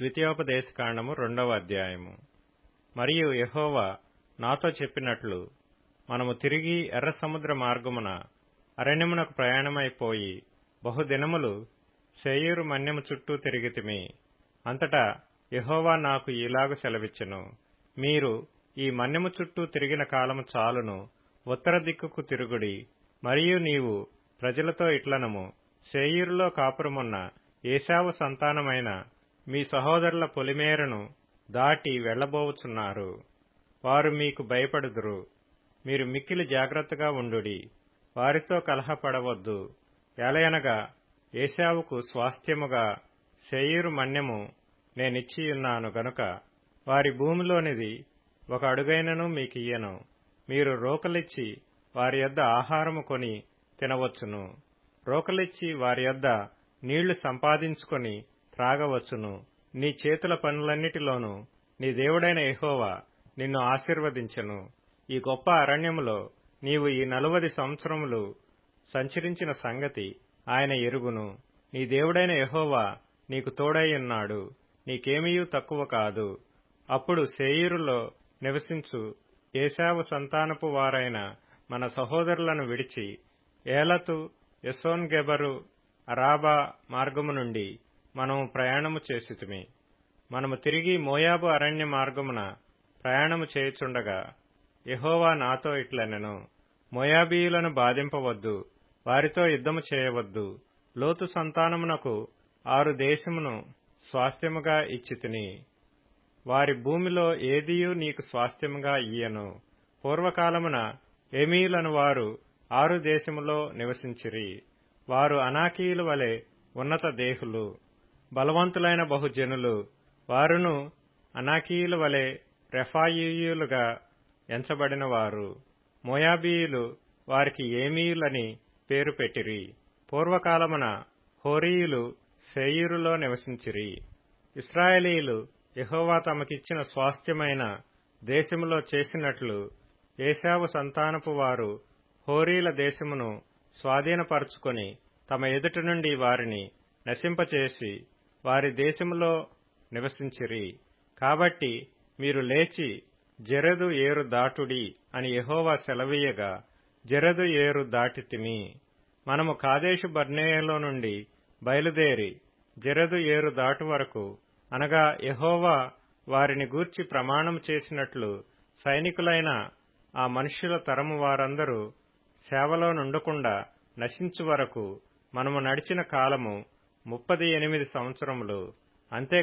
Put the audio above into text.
ద్వితీయోపదేశకాండము రెండవ అధ్యాయము. మరియు యహోవా నాతో చెప్పినట్లు మనము తిరిగి ఎర్ర సముద్ర మార్గమున అరణ్యమునకు ప్రయాణమైపోయి బహుదినములు సేయూరు మన్యము చుట్టూ తిరిగితిమి అంతటా యహోవా నాకు ఈలాగు సెలవిచ్చెను. మీరు ఈ మన్యము చుట్టూ తిరిగిన కాలము చాలును ఉత్తర దిక్కుకు తిరుగుడి. మరియు నీవు ప్రజలతో ఇట్లనము సేయూరులో కాపురమున్న ఏశావు సంతానమైన మీ సహోదరుల పొలిమేరను దాటి వెళ్ళబోవుచున్నారు వారు మీకు భయపడుదురు. మీరు మిక్కిలి జాగ్రత్తగా ఉండుడి. వారితో కలహపడవద్దు. ఎలయనగా ఏశావుకు స్వాస్థ్యముగా శేయీరు మన్యము నేనిచ్చియున్నాను గనుక వారి భూమిలోనిది ఒక అడుగైనను మీకియ్యను. మీరు రోకలిచ్చి వారి యొద్ద ఆహారము కొని తినవచ్చును. రోకలిచ్చి వారి యొద్ద నీళ్ళు సంపాదించుకొని త్రాగవచ్చును. నీ చేతుల పనులన్నిటిలోనూ నీ దేవుడైన ఎహోవా నిన్ను ఆశీర్వదించెను. ఈ గొప్ప అరణ్యములో నీవు ఈ నలువది సంవత్సరములు సంచరించిన సంగతి ఆయన ఎరుగును. నీ దేవుడైన ఎహోవా నీకు తోడైయున్నాడు నీకేమీయూ తక్కువ కాదు. అప్పుడు సేయూరులో నివసించు. ఏశావు సంతానపు వారైన మన సహోదరులను విడిచి ఏలతు యసోన్గెబరు అరాబా మార్గము నుండి మనము ప్రయాణము చేసితిమి. మనము తిరిగి మోయాబు అరణ్య మార్గమున ప్రయాణము చేయుచుండగా యహోవా నాతో ఇట్లనెను మోయాబీయులను బాధింపవద్దు వారితో యుద్ధము చేయవద్దు లోతు సంతానమునకు ఆరు దేశమును స్వాస్థ్యముగా ఇచ్చితిని. వారి భూమిలో ఏదియూ నీకు స్వాస్థ్యముగా ఇయ్యను. పూర్వకాలమున ఎమీలను వారు ఆరు దేశములో నివసించిరి. వారు అనాకీయుల వలె ఉన్నత దేహులు. బలవంతులైన బహుజనులు. వారును అనాకీయుల వలె రెఫాయియులుగా ఎంచబడిన వారు మోయాబీయులు వారికి ఏమీయులని పేరు పెట్టిరి. పూర్వకాలమున హోరీయులు శేయూరులో నివసించిరి. ఇస్రాయేలీలు యహోవా తమకిచ్చిన స్వాస్థ్యమైన దేశములో చేసినట్లు ఏశావు సంతానపు వారు హోరీల దేశమును స్వాధీనపరుచుకొని తమ ఎదుటి నుండి వారిని నశింపచేసి వారి దేశములో నివసించిరి. కాబట్టి మీరు లేచి జరదు ఏరు దాటుడి అని యహోవా సెలవీయగా జరదు ఏరు దాటితిమి మనము కాదేశు బర్నేయలో నుండి బయలుదేరి జరదు ఏరు దాటు వరకు. అనగా యహోవా వారిని గూర్చి ప్రమాణం చేసినట్లు సైనికులైన ఆ మనుష్యుల తరము వారందరూ సేవలో నుండకుండా నశించు వరకు మనము నడిచిన కాలము ముప్పది ఎనిమిది సంవత్సరములు. అంతేకాక